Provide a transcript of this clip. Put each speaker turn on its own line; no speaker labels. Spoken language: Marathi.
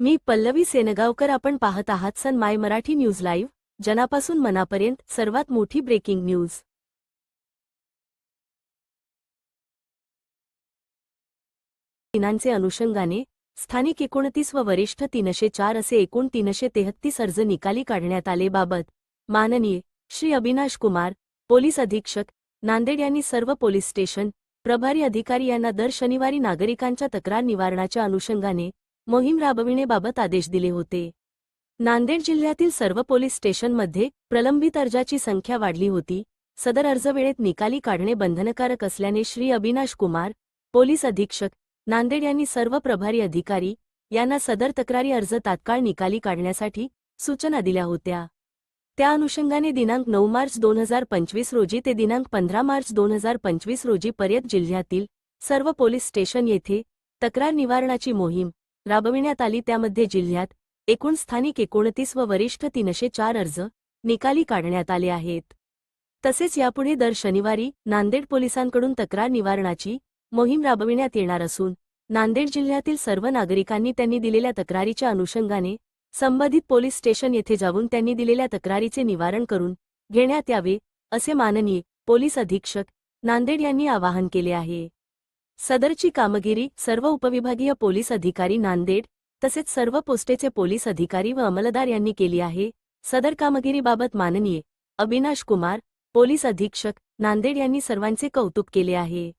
मी पल्लवी सेनगावकर आपण पाहत आहात sun my Marathi news live जनापासून मनापर्यंत सर्वात मोठी ब्रेकिंग न्यूज. दिनांचे अनुषंगाने स्थानिक एकोणतीस व वरिष्ठ तीनशे चार असे एकूण तीनशे तेहत्तीस अर्ज निकाली काढण्यात आले बाबत माननीय श्री अविनाश कुमार पोलीस अधीक्षक नांदेड यांनी सर्व पोलीस स्टेशन प्रभारी अधिकारी यांना दर शनिवारी नागरिकांच्या तक्रार निवारणाच्या अनुषंगाने मोहीम राबविण्याबाबत आदेश दिले होते. नांदेड जिल्ह्यातील सर्व पोलीस स्टेशनमध्ये प्रलंबित अर्जाची संख्या वाढली होती. सदर अर्ज वेळेत निकाली काढणे बंधनकारक असल्याने श्री अविनाश कुमार पोलीस अधीक्षक नांदेड यांनी सर्व प्रभारी अधिकारी यांना सदर तक्रारी अर्ज तात्काळ निकाली काढण्यासाठी सूचना दिल्या होत्या. त्या अनुषंगाने दिनांक नऊ मार्च दोन हजार पंचवीस रोजी ते दिनांक पंधरा मार्च दोन हजार पंचवीस रोजी पर्यंत जिल्ह्यातील सर्व पोलीस स्टेशन येथे तक्रार निवारणाची मोहीम राबविण्यात आली. त्यामध्ये जिल्ह्यात एकूण स्थानिक एकोणतीस व वरिष्ठ तीनशे चार अर्ज निकाली काढण्यात आले आहेत. तसेच यापुढे दर शनिवारी नांदेड पोलिसांकडून तक्रार निवारणाची मोहीम राबविण्यात येणार असून नांदेड जिल्ह्यातील सर्व नागरिकांनी त्यांनी दिलेल्या तक्रारीच्या अनुषंगाने संबंधित पोलीस स्टेशन येथे जाऊन त्यांनी दिलेल्या तक्रारीचे निवारण करून घेण्यात यावे असे माननीय पोलीस अधीक्षक नांदेड यांनी आवाहन केले आहे. सदरची कामगिरी सर्व उपविभागीय पोलीस अधिकारी नांदेड तसेच सर्व पोस्टेचे पोलीस अधिकारी व अंमलदार यांनी केली आहे. सदर कामगिरीबाबत माननीय अविनाश कुमार पोलीस अधीक्षक नांदेड यांनी सर्वांचे कौतुक केले आहे.